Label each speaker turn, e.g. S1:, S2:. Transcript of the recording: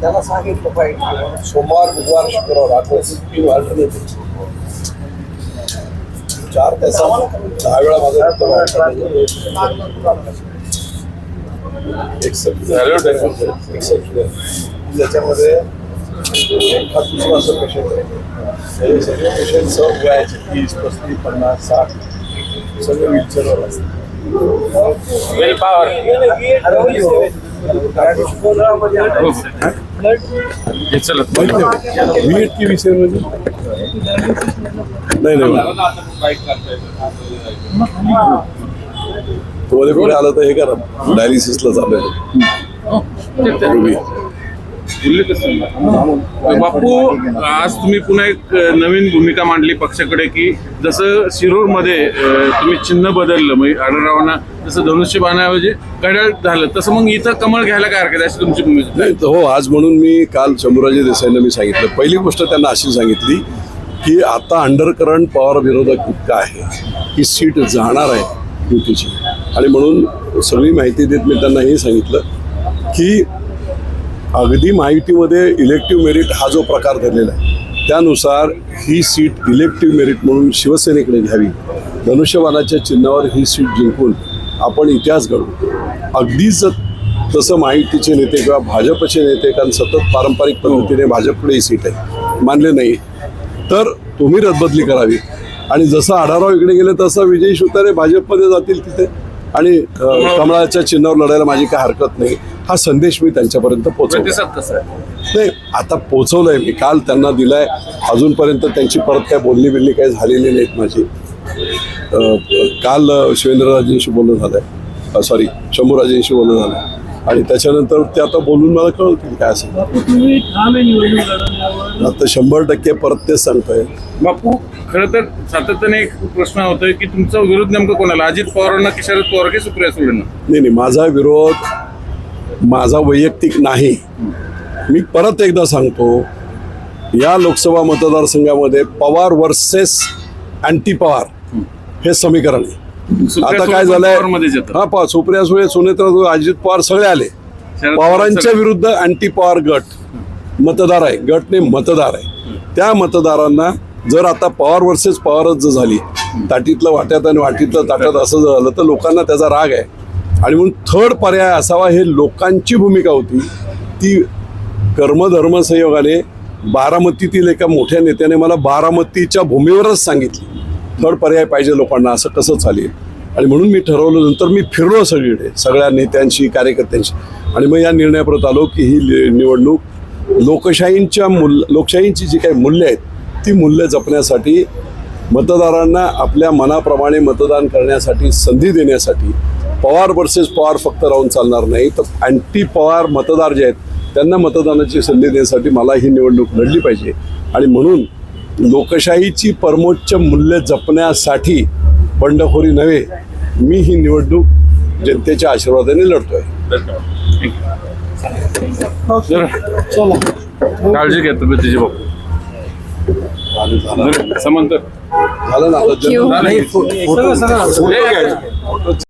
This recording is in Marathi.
S1: त्याला सांगितलं पाहिजे
S2: सोमवार बुधवार शुक्रवार आठ दिवस तीन alternate. चार दहा वेळा माझा रक्त एक ज्याच्यामध्ये असं पेशंट आहे. सगळे पेशंट सर्व वयाचे तीस पस्तीस पन्नास साठ सगळे व्हीलचेअरवर असतात
S3: वेल पॉवर
S2: विषय म्हणजे नाही नाही. तुम्हाला कुठे आलं तर हे करा. डायलिसिसला चालू आहे. रुबी.
S4: बापू आज तुम्ही पुन्हा एक नवीन भूमिका मांडली पक्षाकडे की जसं शिरूरमध्ये तुम्ही चिन्ह बदललं म्हणजे आढळरावांना जसं धनुष्यबाणाऐवजी घड्याळ झालं तसं मग इथं कमळ घ्यायला काय हरकत आहे? अशी तुमची भूमिका
S2: नाही तर हो आज म्हणून मी काल शंभूराजे देसाईंना मी सांगितलं. पहिली गोष्ट त्यांना अशी सांगितली की आता अंडर करंट पॉवर विरोधक इतका आहे ही सीट जाणार आहे युतीची. आणि म्हणून सगळी माहिती देत मी त्यांना हे सांगितलं की अगदी माहितीमध्ये इलेक्टिव्ह मेरिट हा जो प्रकार धरलेला आहे त्यानुसार ही सीट इलेक्टिव्ह मेरिट म्हणून शिवसेनेकडे घ्यावी. धनुष्यबाणाच्या चिन्हावर ही सीट जिंकून आपण इतिहास घडवू. अगदीच तसं माहितीचे नेते किंवा भाजपचे नेते कारण सतत पारंपरिक पद्धतीने भाजपकडे ही सीट आहे मानले नाही. तर तुम्ही रदबदली करावी. आणि जसं आढाराव इकडे गेले तसं विजय शिवतारे भाजपमध्ये जातील तिथे. आणि अ, कमळाच्या चिन्हावर लढायला माझी काय हरकत नाही. हा संदेश मी त्यांच्यापर्यंत पोहोचवला
S4: आहे?
S2: नाही आता पोचवलंय. मी काल त्यांना दिलाय. अजूनपर्यंत त्यांची परत काय बोलणी बिलणी काही झालेली नाहीत माझी. काल शिवेंद्रराजेंशी बोलणं झालंय. सॉरी शंभूराजेंशी बोलणं झालं आणि त्याच्यानंतर ते आता बोलून मला कळवतील काय असेल. आता शंभर टक्के परत तेच सांगतोय.
S4: बापू खरं तर सातत्याने एक प्रश्न होतोय की तुमचा विरोध नेमकं कोणाला? अजित पवारांना की शरद पवार की सुप्रिया सुळेंना?
S2: नाही नाही माझा विरोध माझा वैयक्तिक नाही. मी परत एकदा सांगतो या लोकसभा मतदारसंघामध्ये पवार वर्सेस अँटी पवार हे समीकरण आहे. आता काय झालंय. हा पा सुप्रिया सुळे सुनेत्रा अजित पवार सगळे आले. पवारांच्या
S4: पवार
S2: विरुद्ध अँटी पवार गट मतदार आहे. गटने मतदार आहे. त्या मतदारांना जर आता पवार वर्सेस पवारच जर झाली ताटीतलं वाट्यात आणि वाटीतलं ताट्यात असं जर झालं तर लोकांना त्याचा राग आहे. आणि म्हणून थर्ड पर्याय असावा हे लोकांची भूमिका होती. ती कर्मधर्म संयोगाने बारामतीतील एका मोठ्या नेत्याने मला बारामतीच्या भूमीवरच सांगितली. थर्ड पर्याय पाहिजे लोकांना असं कसं चालेल? आणि म्हणून मी ठरवलं नंतर मी फिरलो सगळीकडे सगळ्या नेत्यांशी कार्यकर्त्यांशी. आणि मग या निर्णयापर्यंत आलो की ही निवडणूक लोकशाहींच्या मूल्य लोकशाहींची जी काही मूल्य आहेत ती मूल्य जपण्यासाठी मतदारांना आपल्या मनाप्रमाणे मतदान करण्यासाठी संधी देण्यासाठी पवार वर्सेस पवार फक्त राहून चालणार नाही. तर अँटी पवार मतदार जे आहेत त्यांना मतदानाची संधी देण्यासाठी मला ही निवडणूक लढली पाहिजे. आणि म्हणून लोकशाहीची परमोच्च मूल्य जपण्यासाठी बंडखोरी नव्हे मी ही निवडणूक जनतेच्या आशीर्वादाने लढतोय.
S4: काळजी घ्या तब्येतीची बापू जरा समांतर
S2: झालं ना?